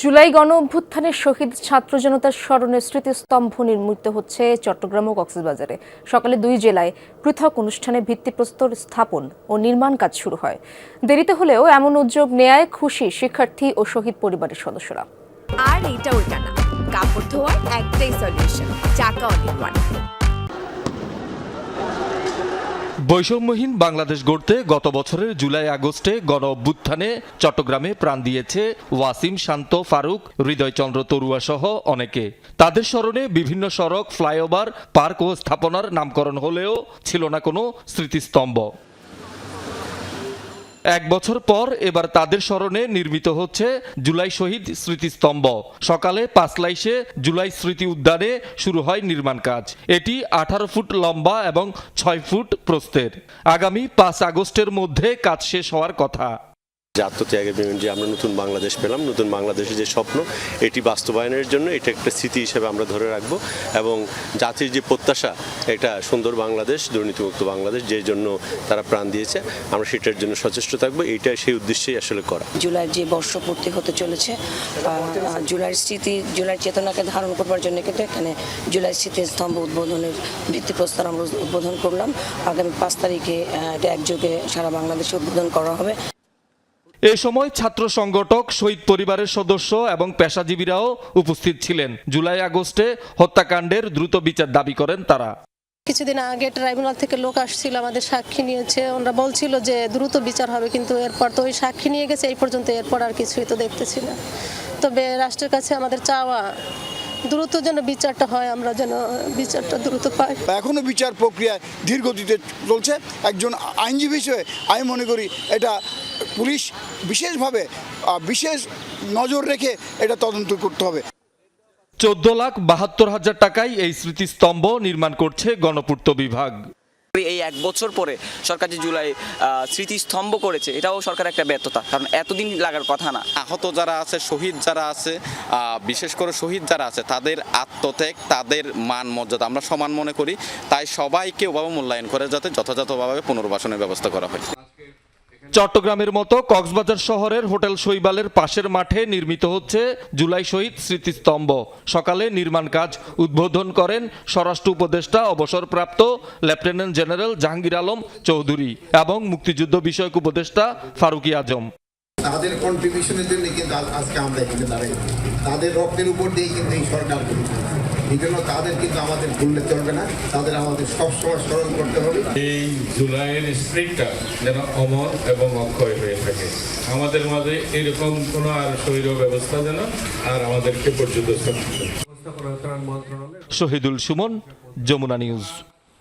জুলাই গণ অভ্যুত্থানের শহীদ ছাত্র জনতার স্মরণে স্মৃতিস্তম্ভ নির্মিত হচ্ছে চট্টগ্রাম ও কক্সবাজারে। সকালে দুই জেলায় পৃথক অনুষ্ঠানে ভিত্তিপ্রস্তর স্থাপন ও নির্মাণ কাজ শুরু হয়। দেরিতে হলেও এমন উদ্যোগ নেয়ায় খুশি শিক্ষার্থী ও শহীদ পরিবারের সদস্যরা। আর ওইটা না। কাপড় ধোয়ার একটাই সলিউশন চাকা বৈষম্যহীন বাংলাদেশ গড়তে গত বছরের জুলাই আগস্টে গণ অভ্যুত্থানে চট্টগ্রামে প্রাণ দিয়েছে ওয়াসিম শান্ত ফারুক, হৃদয়চন্দ্র তরুয়া সহ অনেকে। তাদের স্মরণে বিভিন্ন সড়ক, ফ্লাইওভার, পার্ক ও স্থাপনার নামকরণ হলেও ছিল না কোনো স্মৃতিস্তম্ভ। এক বছর পর এবার তাদের স্মরণে নির্মিত হচ্ছে জুলাই শহীদ স্মৃতিস্তম্ভ। সকালে পাঁচলাইশে জুলাই স্মৃতি উদ্যানে শুরু হয় নির্মাণ কাজ। এটি আঠারো ফুট লম্বা এবং ছয় ফুট প্রস্থের। আগামী পাঁচ আগস্টের মধ্যে কাজ শেষ হওয়ার কথা। যে আত্মত্যাগের যে আমরা নতুন বাংলাদেশ পেলাম, নতুন বাংলাদেশের যে স্বপ্ন, এটি বাস্তবায়নের জন্য এটা একটা স্মৃতি হিসেবে আমরা ধরে রাখব এবং জাতির যে প্রত্যাশা, এটা সুন্দর বাংলাদেশ, দুর্নীতিমুক্ত বাংলাদেশ, যে জন্য তারা প্রাণ দিয়েছে, আমরা সেটার জন্য সচেষ্ট থাকব। এইটা সেই উদ্দেশ্যেই আসলে করা। জুলাই যে বর্ষপূর্তি হতে চলেছে জুলাইয়ের স্মৃতি, জুলাইয়ের চেতনাকে ধারণ করবার জন্য কিন্তু এখানে জুলাই স্মৃতির স্তম্ভ উদ্বোধনের ভিত্তিপ্রস্তর আমরা উদ্বোধন করলাম। আগামী পাঁচ তারিখে এটা একযোগে সারা বাংলাদেশে উদ্বোধন করা হবে। এ সময় ছাত্র সংগঠক শহীদ পরিবারের সদস্য এবং পেশাজীবীরাও উপস্থিত ছিলেন। জুলাই আগস্টে হত্যাকাণ্ডের দ্রুত বিচার দাবি করেন তারা। কিছুদিন আগে ট্রাইব্যুনাল থেকে লোক আসছিল আমাদের সাক্ষী নিয়েছে। ওনারা বলছিল যে দ্রুত বিচার হবে কিন্তু এরপর তো ওই সাক্ষী নিয়ে গেছে এই পর্যন্ত এরপর আর কিছুই তো দেখতেছি না। তবে রাষ্ট্রের কাছে আমাদের চাওয়া দ্রুত যেন বিচারটা হয় আমরা যেন বিচারটা দ্রুত পাই। এখনও বিচার প্রক্রিয়া ধীরগতিতে চলছে। একজন আইনজীবী হিসেবে আমি মনে করি এটা পুলিশ বিশেষভাবে বিশেষ নজর রেখে এটা তদন্ত করতে হবে। চোদ্দ লাখ বাহাত্তর হাজার টাকায় এই স্মৃতিস্তম্ভ নির্মাণ করছে গণপূর্ত বিভাগ। এই এক বছর পরে সরকার যে জুলাই স্মৃতিস্তম্ভ করেছে এটাও সরকার একটা ব্যর্থতা কারণ এতদিন লাগার কথা না। আহত যারা আছে শহীদ যারা আছে আহ, বিশেষ করে শহীদ যারা আছে তাদের আত্মত্যাগ তাদের মান মর্যাদা আমরা সমান মনে করি তাই সবাইকে ওভাবে মূল্যায়ন করে যাতে যথাযথভাবে পুনর্বাসনের ব্যবস্থা করা হয়। চট্টগ্রামের মতো কক্সবাজার শহরের হোটেল শৈবালের পাশের মাঠে নির্মিত হচ্ছে জুলাই শহীদ স্মৃতিস্তম্ভ। সকালে নির্মাণ কাজ উদ্বোধন করেন স্বরাষ্ট্র উপদেষ্টা, অবসরপ্রাপ্ত লেফটেন্যান্ট জেনারেল জাহাঙ্গীর আলম চৌধুরী এবং মুক্তিযুদ্ধ বিষয়ক উপদেষ্টা ফারুকি আজম। তাদের কন্ট্রিবিউশনের জন্য কিন্তু আজকে আমরা এখানে দাঁড়াই। তাদের রক্তের উপর দিয়ে কিন্তু এই সরকার এই জন্য তাদের কিন্তু আমাদের ভুললে চলবে না। তাদের আমাদের সবসময় স্মরণ করতে হবে। এই জুলাইয়ের স্প্রিটটা যেন অমর এবং অক্ষয় হয়ে থাকে। আমাদের মাঝে এরকম কোনো আর শরীর ব্যবস্থা যেন আর আমাদেরকে পর্যন্ত শহীদুল সুমন যমুনা নিউজ।